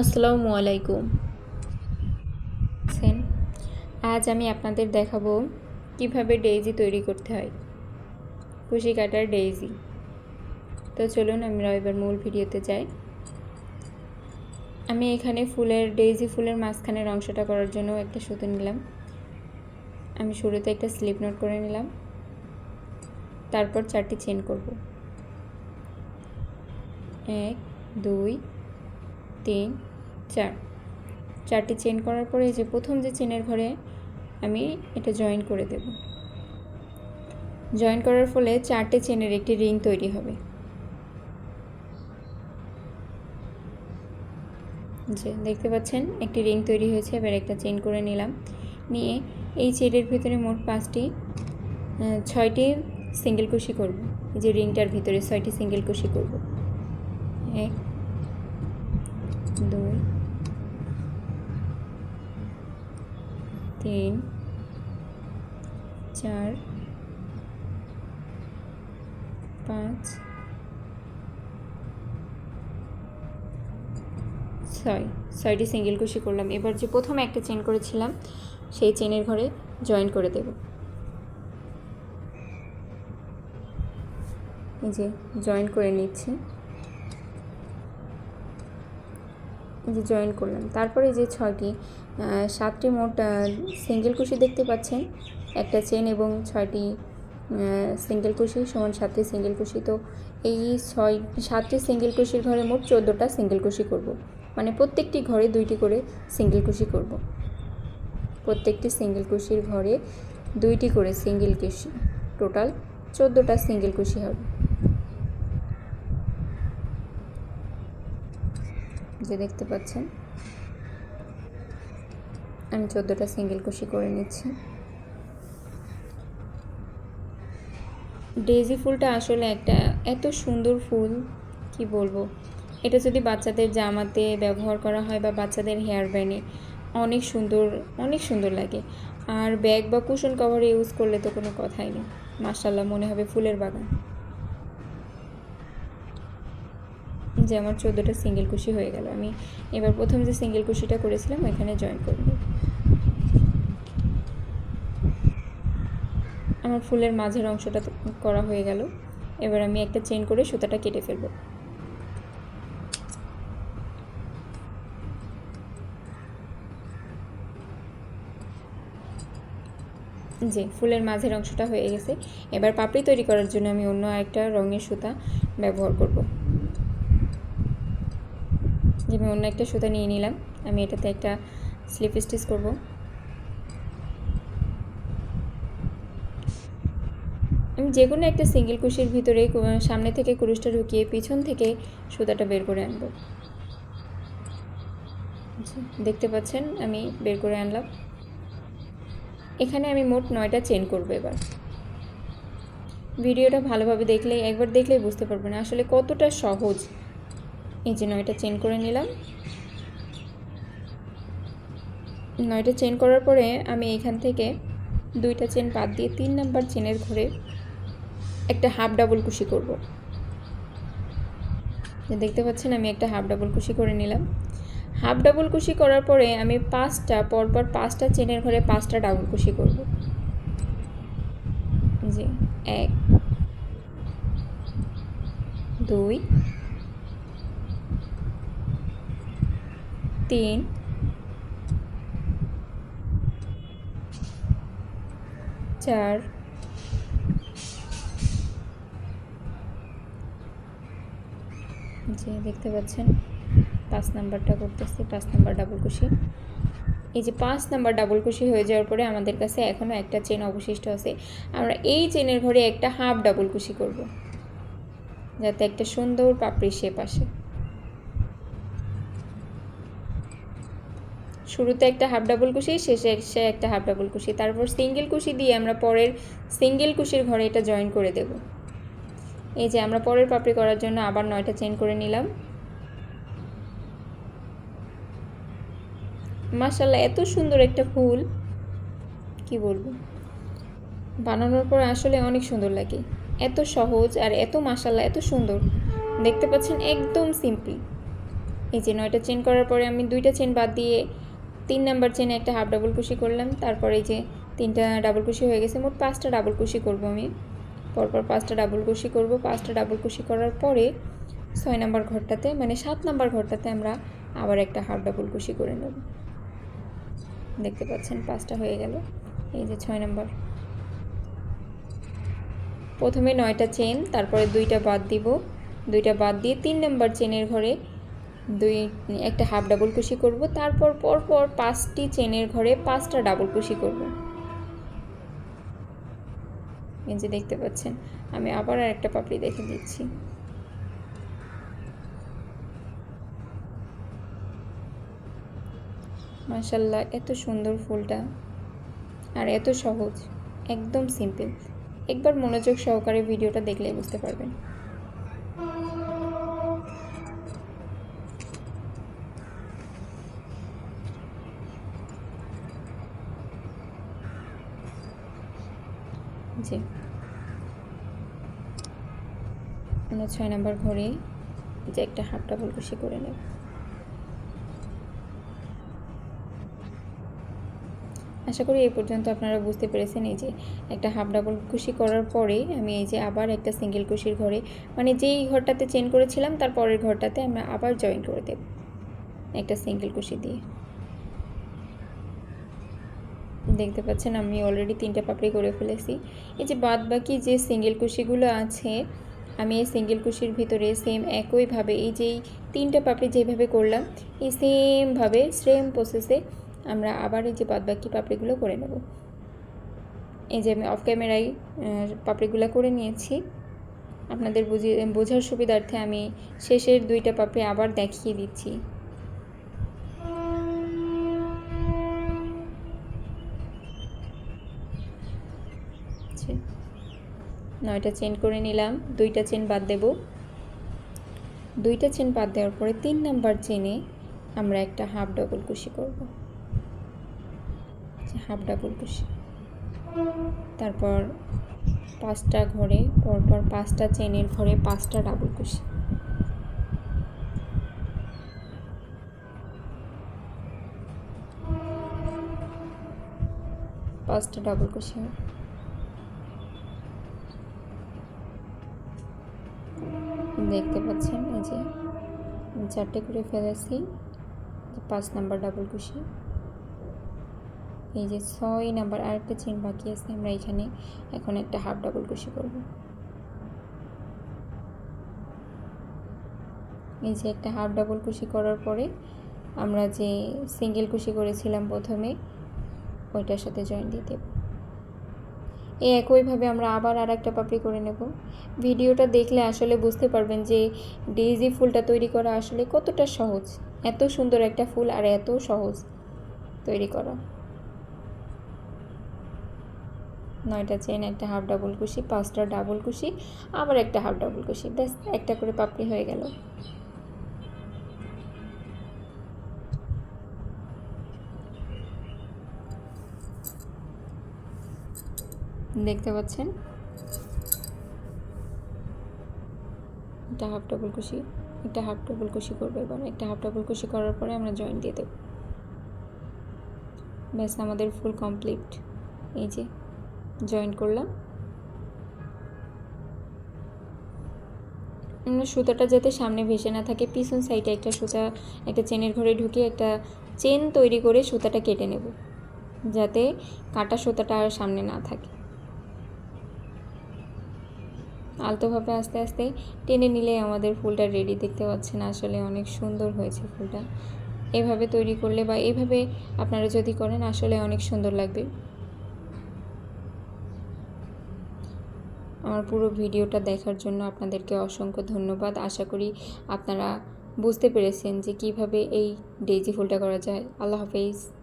আসসালামু আলাইকুম। আজ আমি আপনাদের দেখাবো কীভাবে ডেইজি তৈরি করতে হয়। কুশি কাটার ডেইজি। তো চলুন আমরা এবার মূল ভিডিওতে যাই। আমি এখানে ফুলের, ডেইজি ফুলের মাঝখানের অংশটা করার জন্য একটা সুতো নিলাম। আমি শুরুতে একটা স্লিপ নোট করে নিলাম। তারপর চারটি চেন করব। এক, দুই, তিন চার, চারটি চেন করার পরে যে প্রথম যে চেনের ঘরে আমি এটা জয়েন করে দেব। জয়েন করার ফলে চারটে চেনের একটি রিং তৈরি হবে। যে দেখতে পাচ্ছেন, একটি রিং তৈরি হয়েছে, এবার একটা চেন করে নিলাম। নিয়ে এই চেনের ভিতরে মোট পাঁচটি ছয়টি সিঙ্গেল কুশি করব। এই যে রিংটার ভিতরে ছয়টি সিঙ্গেল কুশি করব। এক, দুই তিন, চার, পাঁচ, ছয়। ছয়টি সিঙ্গেল কুশি করলাম। এবার যে প্রথম একটা চেন করেছিলাম, সেই চেনের ঘরে জয়েন করে দেব। এই যে জয়েন করে নিচ্ছি এই যে জয়েন করলাম। তারপরে যে ছয়টি সাতটি মোট সিঙ্গেল কুশি দেখতে পাচ্ছেন। একটা চেন এবং ছয়টি সিঙ্গেল কুশি সমান সাতটি সিঙ্গেল কুশি তো এই ছয়, সাতটি সিঙ্গেল কুশির ঘরে মোট চোদ্দোটা সিঙ্গেল কুশি করব। মানে প্রত্যেকটি ঘরে দুইটি করে সিঙ্গেল কুশি করব। প্রত্যেকটি সিঙ্গেল কুশির ঘরে দুইটি করে সিঙ্গেল কুশি টোটাল চোদ্দোটা সিঙ্গেল কুশি হবে। যে দেখতে পাচ্ছেন। আমি চোদ্দোটা সিঙ্গেল কুশি করে নিচ্ছি। ডেজি ফুলটা আসলে একটা এত সুন্দর ফুল, কি বলব? এটা যদি বাচ্চাদের জামাতে ব্যবহার করা হয় বা বাচ্চাদের হেয়ার ব্যান্ডে, অনেক সুন্দর অনেক সুন্দর লাগে। আর ব্যাগ বা কুশন কভার ইউজ করলে তো কোনো কথাই নেই। মার্শাল্লাহ মনে হবে ফুলের বাগান। যে আমার চোদ্দোটা সিঙ্গেল কুশি হয়ে গেল। আমি এবার প্রথম যে সিঙ্গেল কুশিটা করেছিলাম, ওইখানে জয়েন করব। আমার ফুলের মাঝের অংশটা করা হয়ে গেল। এবার আমি একটা চেন করে সুতাটা কেটে ফেলব। যে ফুলের মাঝের অংশটা হয়ে গেছে। এবার পাপড়ি তৈরি করার জন্য আমি অন্য একটা রঙের সুতা ব্যবহার করব। যে আমি অন্য একটা সুতা নিয়ে নিলাম। আমি এটাতে একটা স্লিপ স্টিচ করব। আমি যে কোনো একটা সিঙ্গেল কুশির ভিতরে সামনে থেকে কুরুশটা ঢুকিয়ে পিছন থেকে সুতাটা বের করে আনব। জি, দেখতে পাচ্ছেন আমি বের করে আনলাম। এখানে আমি মোট নয়টা চেন করব এবার। ভিডিওটা ভালোভাবে দেখলে একবার দেখলেই বুঝতে পারবেন আসলে কতটা সহজ এই যে নয়টা চেন করে নিলাম। নয়টা চেন করার পরে আমি এখান থেকে দুইটা চেন বাদ দিয়ে তিন নাম্বার চেনের ঘরে একটা হাফ ডাবল কুশি করব। দেখতে পাচ্ছেন আমি একটা হাফ ডাবল কুশি করে নিলাম। হাফ ডাবল কুশি করার পরে আমি পাঁচটা, পরপর পাঁচটা চেনের ঘরে পাঁচটা ডাবল কুশি করব। জি এক, দুই তিন। চার। জি, দেখতে পাচ্ছেন, পাঁচ নাম্বারটা করতেছি, পাঁচ নাম্বার ডাবল কুশি এই যে পাঁচ নাম্বার ডাবল কুশি হয়ে যাওয়ার পরে আমাদের কাছে এখনও একটা চেন অবশিষ্ট আছে। আমরা এই চেনের ঘরে একটা হাফ ডাবল কুশি করব, যাতে একটা সুন্দর পাপড়ি শেপ আসে। শুরুতে একটা হাফ ডাবল কুশি, শেষে এসে একটা হাফ ডাবল কুশি। তারপর সিঙ্গেল কুশি দিয়ে আমরা পরের সিঙ্গেল কুশির ঘরে এটা জয়েন করে দেব। এই যে আমরা পরের পাপড়ি করার জন্য আবার নয়টা চেন করে নিলাম। মাশাল্লাহ এত সুন্দর একটা ফুল। কি বলব? বানানোর পর আসলে অনেক সুন্দর লাগে। এত সহজ আর এত মাশাল্লাহ এত সুন্দর। দেখতে পাচ্ছেন একদম সিম্পল। এই যে নয়টা চেন করার পরে আমি দুইটা চেন বাদ দিয়ে তিন নাম্বার চেনে একটা হাফ ডাবল কুশি করলাম, তারপরে যে তিনটা ডাবল কুশি হয়ে গেছে, মোট পাঁচটা ডাবল কুশি করব আমি। পরপর পাঁচটা ডাবল কুশি করব, পাঁচটা ডাবল কুশি করার পরে ছয় নাম্বার ঘরটাতে মানে সাত নাম্বার ঘরটাতে আমরা আবার একটা হাফ ডাবল কুশি করে নেব। দেখতে পাচ্ছেন, পাঁচটা হয়ে গেল। এই যে ছয় নাম্বার। প্রথমে নয়টা চেন তারপরে দুইটা বাদ দিব। দুইটা বাদ দিয়ে তিন নাম্বার চেনের ঘরে দুই একটা হাফ ডাবল কুশি করব। তারপর, পর পর পাঁচটি চেনের ঘরে পাঁচটা ডাবল কুশি করব। এই যে দেখতে পাচ্ছেন, আমি আবার আর একটা পাপড়ি দেখে দিচ্ছি। মাশাল্লাহ, এত সুন্দর ফুলটা। আর এত সহজ, একদম সিম্পল। একবার মনোযোগ সহকারে ভিডিওটা দেখলেই বুঝতে পারবেন। জি। আমরা ছয় নাম্বার ঘরে যে একটা হাফ ডাবল কুশি করে নেব। আশা করি এই পর্যন্ত আপনারা বুঝতে পেরেছেন এই যে একটা হাফ ডাবল কুশি করার পরে আমি এই যে আবার একটা সিঙ্গেল কুশির ঘরে মানে যেই ঘরটাতে চেন করেছিলাম তার পরের ঘরটাতে আমরা আবার জয়েন করে দেব। একটা সিঙ্গেল কুশি দিয়ে। দেখতে পাচ্ছেন, আমি অলরেডি তিনটা পাপড়ি করে ফেলেছি। এই যে বাদ বাকি যে সিঙ্গেল কুশিগুলো আছে, আমি এই সিঙ্গেল কুশির ভিতরে সেম একইভাবে এই যেই তিনটা পাপড়ি যেভাবে করলাম, এই সেমভাবে সেম প্রসেসে আমরা আবার এই যে বাদবাকি পাপড়িগুলো করে নেব। এই যে আমি অফ ক্যামেরায় পাপড়িগুলো করে নিয়েছি। আপনাদের বুঝিয়ে, বোঝার সুবিধার্থে আমি শেষের দুইটা পাপড়ি আবার দেখিয়ে দিচ্ছি। নয়টা চেন করে নিলাম, দুইটা চেন বাদ দেব। দুইটা চেন বাদ দেওয়ার পরে তিন নাম্বার চেনে আমরা একটা হাফ ডবল কুশি করব। হাফ ডাবল কুশি। তারপর পাঁচটা ঘরে, পরপর পাঁচটা চেনের ঘরে পাঁচটা ডাবল কুশি। পাঁচটা ডাবল কুশি। দেখতে পাচ্ছেন, এই যে চারটে করে ফেলেছি পাঁচ নাম্বার ডাবল কুশি এই যে ছয় নাম্বার আরেকটা চেন বাকি আছে, আমরা এখানে এখন একটা হাফ ডাবল কুশি করব। এই যে একটা হাফ ডাবল কুশি করার পরে আমরা যে সিঙ্গেল কুশি করেছিলাম প্রথমে, ওইটার সাথে জয়েন দিয়ে দেব। এই একইভাবে আমরা আবার আর একটা পাপড়ি করে নেব। ভিডিওটা দেখলে আসলে বুঝতে পারবেন যে ডেইজি ফুলটা তৈরি করা আসলে কতটা সহজ। এত সুন্দর একটা ফুল আর এত সহজ তৈরি করা। নয়টা চেন একটা হাফ ডাবল কুশি, পাঁচটা ডাবল কুশি, আবার একটা হাফ ডাবল কুশি। ব্যাস, একটা করে পাপড়ি হয়ে গেল। দেখতে পাচ্ছেন? একটা হাফ ডাবল কুশি একটা হাফ ডাবল কুশি করব এবার। একটা হাফ ডাবল কুশি করার পরে আমরা জয়েন্ট দিয়ে দেব। ব্যাস, আমাদের ফুল কমপ্লিট এই যে জয়েন করলাম। সুতাটা যাতে সামনে ভেসে না থাকে, পিছন সাইডে একটা সুতা, একটা চেনের ঘরে ঢুকিয়ে একটা চেন তৈরি করে সুতাটা কেটে নেব। যাতে কাটা সুতাটা আর সামনে না থাকে। আলতোভাবে আস্তে আস্তে টেনে নিলে আমাদের ফুলটা রেডি দেখতে পাচ্ছেন। আসলে অনেক সুন্দর হয়েছে ফুলটা। এভাবে তৈরি করলে বা এভাবে আপনারা যদি করেন, আসলে অনেক সুন্দর লাগবে। আমার পুরো ভিডিওটা দেখার জন্য আপনাদেরকে অসংখ্য ধন্যবাদ। আশা করি আপনারা বুঝতে পেরেছেন যে কীভাবে এই ডেইজি ফুলটা করা যায়। আল্লাহ হাফেজ।